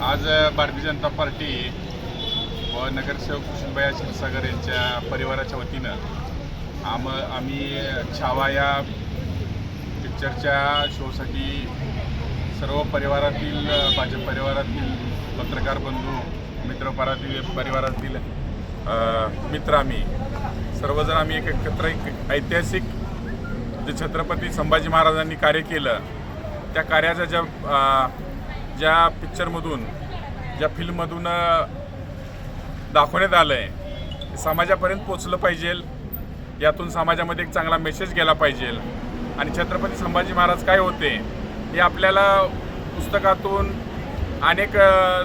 आज भारतीय जनता पार्टी व नगरसेवक कुशलबाई क्षीरसागर यांच्या परिवाराच्या वतीनं आम आम्ही छावा या पिक्चरच्या शोसाठी सर्व परिवारातील माझ्या परिवारातील पत्रकार बंधू मित्रपरातील परिवारातील मित्र आम्ही सर्वजण आम्ही एक एकत्र एक ऐतिहासिक जे छत्रपती संभाजी महाराजांनी कार्य केलं त्या कार्याच्या ज्या ज्या पिक्चरमधून ज्या फिल्ममधून दाखवण्यात आलं आहे समाजापर्यंत पोचलं पाहिजे. यातून समाजामध्ये एक चांगला मेसेज गेला पाहिजे. आणि छत्रपती संभाजी महाराज काय होते? हे आपल्याला पुस्तकातून अनेक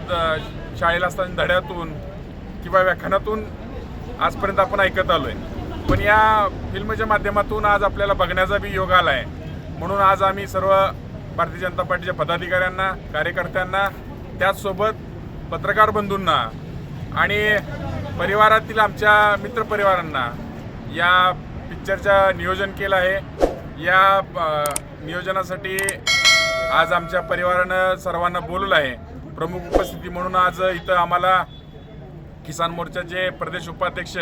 द- शाळेला असताना धड्यातून किंवा व्याख्यानातून आजपर्यंत आपण ऐकत आलो आहे पण या फिल्मच्या माध्यमातून आज आपल्याला बघण्याचा बी योग आला आहे म्हणून आज आम्ही सर्व भारतीय जनता पार्टीच्या पदाधिकाऱ्यांना कार्यकर्त्यांना त्याचसोबत पत्रकार बंधूंना आणि परिवारातील आमच्या मित्रपरिवारांना या पिक्चरचं नियोजन केलं आहे. या नियोजनासाठी आज आमच्या परिवारानं सर्वांना बोलवलं आहे. प्रमुख उपस्थिती म्हणून आज इथं आम्हाला किसान मोर्चाचे प्रदेश उपाध्यक्ष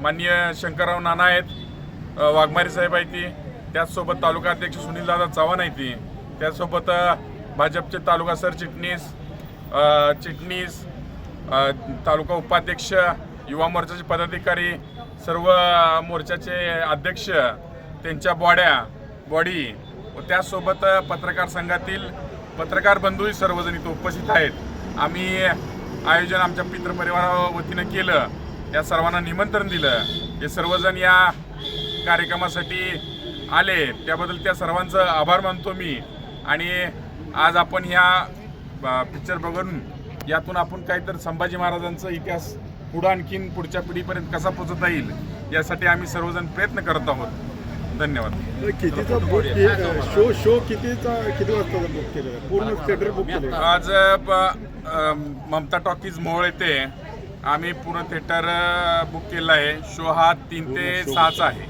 माननीय शंकरराव नाना आहेत वाघमारी वाघमारे साहेब आहेत ती त्याचसोबत तालुका अध्यक्ष सुनीलदादा चव्हाण आहेत ती त्याचसोबत भाजपचे तालुका सरचिटणीस चिटणीस तालुका उपाध्यक्ष युवा मोर्चाचे पदाधिकारी सर्व मोर्चाचे अध्यक्ष त्यांच्या बॉड्या बॉडी व त्याचसोबत पत्रकार संघातील पत्रकार बंधूही सर्वजण इथं उपस्थित आहेत. आम्ही आयोजन आमच्या मित्रपरिवारा वतीनं केलं. या सर्वांना निमंत्रण दिलं. हे सर्वजण या कार्यक्रमासाठी आले. त्याबद्दल त्या सर्वांचं आभार मानतो मी. आणि आज आपण ह्या पिक्चर बघून यातून आपण काहीतरी संभाजी महाराजांचा इतिहास पुढं आणखीन पुढच्या पिढीपर्यंत कसा पोचवता येईल यासाठी आम्ही सर्वजण प्रयत्न करत आहोत. धन्यवाद. कितीचा बुक शो शो कितीचा किती वाजता बुक केलेला? पूर्ण थिएटर बुक आहे. आज ममता टॉकीज मोहोळ येथे आम्ही पूर्ण थिएटर बुक केलं आहे. शो हा तीन ते सहाचा आहे.